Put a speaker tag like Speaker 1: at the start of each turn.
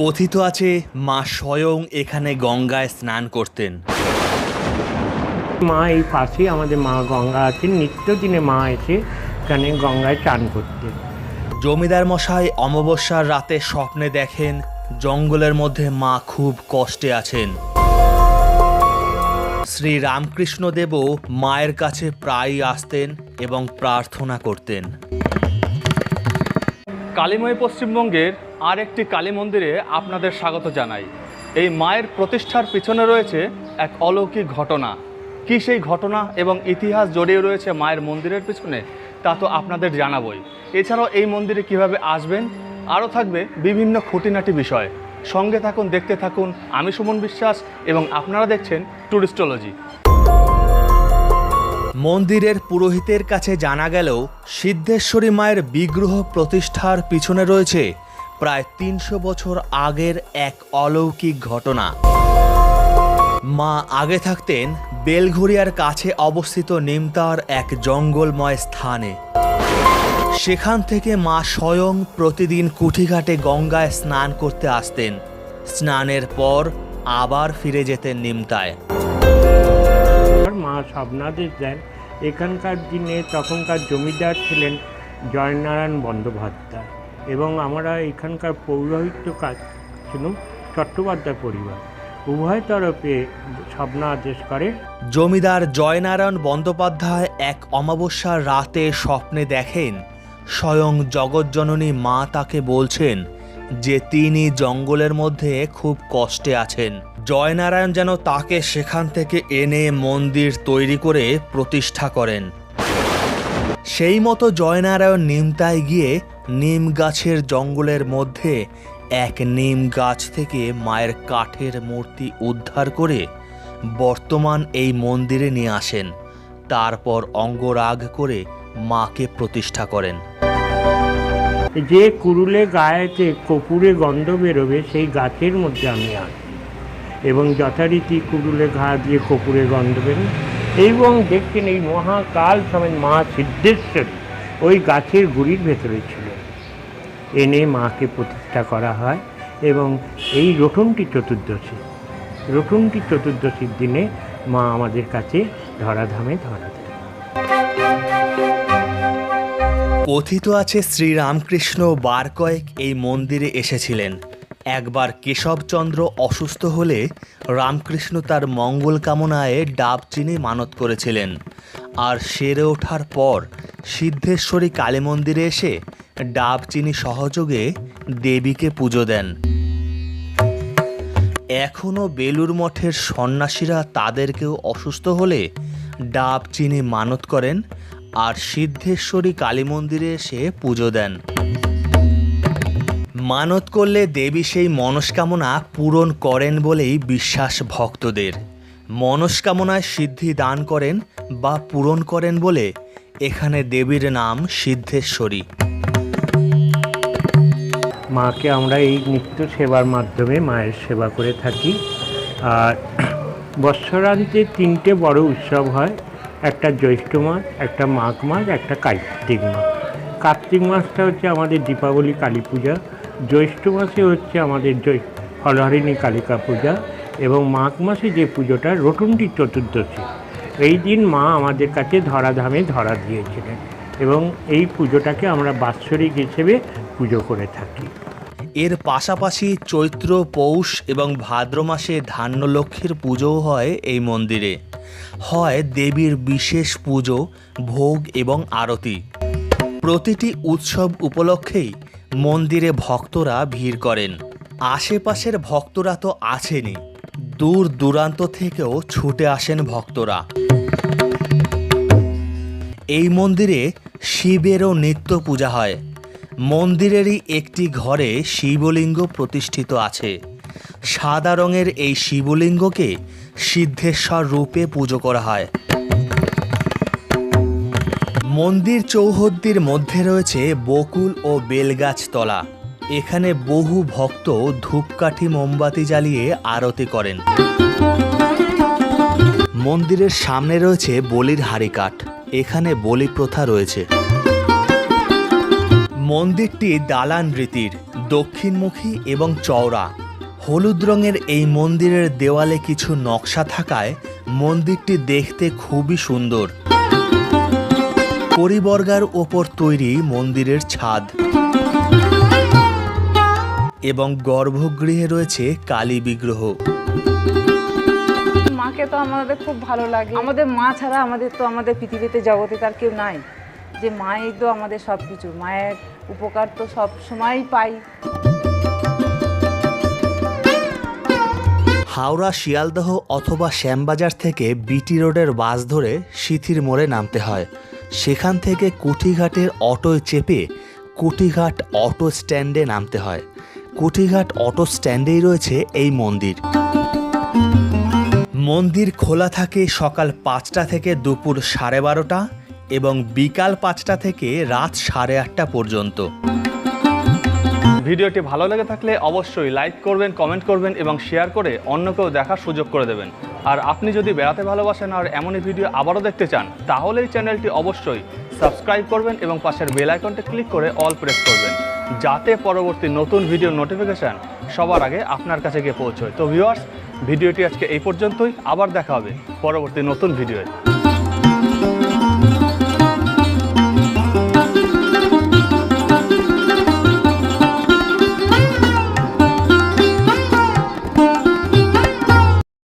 Speaker 1: কথিত আছে মা স্বয়ং এখানে গঙ্গায় স্নান করতেন।
Speaker 2: মা এই পাশেই আমাদের মা গঙ্গা আছেন নিত্যদিনে মা এসে এখানে গঙ্গায় চান করতে
Speaker 1: জমিদার মশাই অমাবস্যার রাতে স্বপ্নে দেখেন জঙ্গলের মধ্যে মা খুব কষ্টে আছেন। শ্রী রামকৃষ্ণদেবও মায়ের কাছে প্রায়ই আসতেন এবং প্রার্থনা করতেন।
Speaker 3: কালীময় পশ্চিমবঙ্গের আর একটি কালী মন্দিরে আপনাদের স্বাগত জানাই। এই মায়ের প্রতিষ্ঠার পিছনে রয়েছে এক অলৌকিক ঘটনা। কি সেই ঘটনা এবং ইতিহাস জড়িয়ে রয়েছে মায়ের মন্দিরের পিছনে, তা তো আপনাদের জানাবই। এছাড়াও এই মন্দিরে কীভাবে আসবেন, আরও থাকবে বিভিন্ন খুঁটিনাটি বিষয়। সঙ্গে থাকুন, দেখতে থাকুন, আমি সুমন বিশ্বাস এবং আপনারা দেখছেন টুরিস্টোলজি।
Speaker 1: মন্দিরের পুরোহিতের কাছে জানা গেলেও সিদ্ধেশ্বরী মায়ের বিগ্রহ প্রতিষ্ঠার পিছনে রয়েছে প্রায় তিনশো বছর আগের এক অলৌকিক ঘটনা। মা আগে থাকতেন বেলঘরিয়ার কাছে অবস্থিত নিমতার এক জঙ্গলময় স্থানে। সেখান থেকে মা স্বয়ং প্রতিদিন কুঠিঘাটে গঙ্গায় স্নান করতে আসতেন। স্নানের পর আবার ফিরে যেতেন নিমতায়।
Speaker 2: মা স্বপ্নাদেশ দেন। এখানকার দিনে তখনকার জমিদার ছিলেন জয়নারায়ণ বন্দ্যোপাধ্যায় এবং আমরা এখানকার পৌরোহিত্য কাজ ছিলাম চট্টোপাধ্যায় পরিবার। উভয় তরফে স্বপ্না আদেশ করে।
Speaker 1: জমিদার জয়নারায়ণ বন্দ্যোপাধ্যায় এক অমাবস্যার রাতে স্বপ্নে দেখেন, স্বয়ং জগৎজননী মা তাকে বলছেন যে তিনি জঙ্গলের মধ্যে খুব কষ্টে আছেন। জয়নারায়ণ যেন তাকে সেখান থেকে এনে মন্দির তৈরি করে প্রতিষ্ঠা করেন। সেই মতো জয়নারায়ণ নিমতায় গিয়ে নিম গাছের জঙ্গলের মধ্যে এক নিম গাছ থেকে মায়ের কাঠের মূর্তি উদ্ধার করে বর্তমান এই মন্দিরে নিয়ে আসেন। তারপর অঙ্গরাগ করে মাকে প্রতিষ্ঠা করেন।
Speaker 2: যে কুরুলে গায়েতে কপুরে গন্ধ বেরোবে, সেই গাছের মধ্যে আমি আছি। এবং যথারীতি কুরুলে ঘা দিয়ে কপুরে গন্ধ বেরোয়। এবং দেখছেন এই মহাকাল সমেত মা সিদ্ধেশ্বরী ওই গাছের গুড়ির ভেতরে ছিল এনে মাকে প্রতিষ্ঠা করা হয় এবং এই রটনটি চতুর্দশী। রটনটি চতুর্দশীর দিনে মা আমাদের কাছে ধরাধামে ধরা
Speaker 1: কথিত আছে শ্রীরামকৃষ্ণ বার কয়েক এই মন্দিরে এসেছিলেন। একবার কেশবচন্দ্র অসুস্থ হলে রামকৃষ্ণ তার মঙ্গল কামনায় ডাব চিনি মানত করেছিলেন। আর সেরে ওঠার পর সিদ্ধেশ্বরী কালী মন্দিরে এসে ডাব চিনি সহযোগে দেবীকে পুজো দেন। এখনও বেলুর মঠের সন্ন্যাসীরা তাদেরকেও অসুস্থ হলে ডাব চিনি মানত করেন আর সিদ্ধেশ্বরী কালী মন্দিরে এসে পুজো দেন। মানত করলে দেবী সেই মনস্কামনা পূরণ করেন বলেই বিশ্বাস ভক্তদের। মনস্কামনায় সিদ্ধি দান করেন বা পূরণ করেন বলে এখানে দেবীর নাম সিদ্ধেশ্বরী।
Speaker 2: মাকে আমরা এই নিত্য সেবার মাধ্যমে মায়ের সেবা করে থাকি। আর বৎসরান্তে তিনটে বড় উৎসব হয়। একটা জ্যৈষ্ঠ মাস, একটা মাঘ মাস, একটা কার্তিক মাস। কার্তিক মাসটা হচ্ছে আমাদের দীপাবলি কালী পূজা। জ্যৈষ্ঠ মাসে হচ্ছে আমাদের জৈ ফলহারিণী কালিকা পূজা এবং মাঘ মাসে যে পুজোটা রটুন্ডি চতুর্দশী। এই দিন মা আমাদের কাছে ধরাধামে ধরা দিয়েছিলেন এবং এই পুজোটাকে আমরা বাৎসরিক হিসেবে পুজো করে থাকি।
Speaker 1: এর পাশাপাশি চৈত্র, পৌষ এবং ভাদ্র মাসে ধান্যলক্ষ্মীর পুজোও হয় এই মন্দিরে। হয় দেবীর বিশেষ পুজো, ভোগ এবং আরতি। প্রতিটি উৎসব উপলক্ষেই মন্দিরে ভক্তরা ভিড় করেন। আশেপাশের ভক্তরা তো আছেনই। দূর দূরান্ত থেকেও ছুটে আসেন ভক্তরা। এই মন্দিরে শিবেরও নিত্য পূজা হয়। মন্দিরেরই একটি ঘরে শিবলিঙ্গ প্রতিষ্ঠিত আছে। সাদা রঙের এই শিবলিঙ্গকে সিদ্ধেশ্বর রূপে পুজো করা হয়। মন্দির চৌহদ্দির মধ্যে রয়েছে বকুল ও বেলগাছ তলা এখানে বহু ভক্ত ধূপকাঠি মোমবাতি জ্বালিয়ে আরতি করেন। মন্দিরের সামনে রয়েছে বলির হাড়িকাঠ। এখানে বলি প্রথা রয়েছে। মন্দিরটি দালান রীতির, দক্ষিণমুখী এবং চওড়া। হলুদ রঙের এই মন্দিরের দেওয়ালে কিছু নকশা থাকায় মন্দিরটি দেখতে খুবই সুন্দর। পরিবর্গার ওপর তৈরি মন্দিরের ছাদ। এবং গর্ভগৃহে রয়েছে কালী বিগ্রহ।
Speaker 4: মাকে তো আমাদের খুব ভালো লাগে। আমাদের মা ছাড়া আমাদের তো আমাদের পৃথিবীতে জগতে তার কেউ নাই। যে মাই তো আমাদের সব কিছু মায়ের উপকার তো সব সময়ই পাই।
Speaker 1: হাওড়া, শিয়ালদহ অথবা শ্যামবাজার থেকে বিটি রোডের বাস ধরে সিথির মোড়ে নামতে হয়। সেখান থেকে কুঠিঘাটের অটোয় চেপে কুঠিঘাট অটো স্ট্যান্ডে নামতে হয়। কুঠিঘাট অটো স্ট্যান্ডেই রয়েছে এই মন্দির। মন্দির খোলা থাকে সকাল পাঁচটা থেকে দুপুর সাড়ে বারোটা এবং বিকাল পাঁচটা থেকে রাত সাড়ে আটটা পর্যন্ত।
Speaker 3: ভিডিওটি ভালো লেগে থাকলে অবশ্যই লাইক করবেন কমেন্ট করবেন এবং শেয়ার করে অন্যকেও দেখার সুযোগ করে দেবেন। আর আপনি যদি বেড়াতে ভালোবাসেন আর এমনই ভিডিও আবারও দেখতে চান, তাহলে এই চ্যানেলটি অবশ্যই সাবস্ক্রাইব করবেন এবং পাশের বেল আইকনটা ক্লিক করে অল প্রেস করবেন, যাতে পরবর্তী নতুন ভিডিও নোটিফিকেশান সবার আগে আপনার কাছে গিয়ে পৌঁছয়। তো ভিউয়ার্স ভিডিওটি আজকে এই পর্যন্তই, আবার দেখা হবে পরবর্তী নতুন ভিডিওয়ে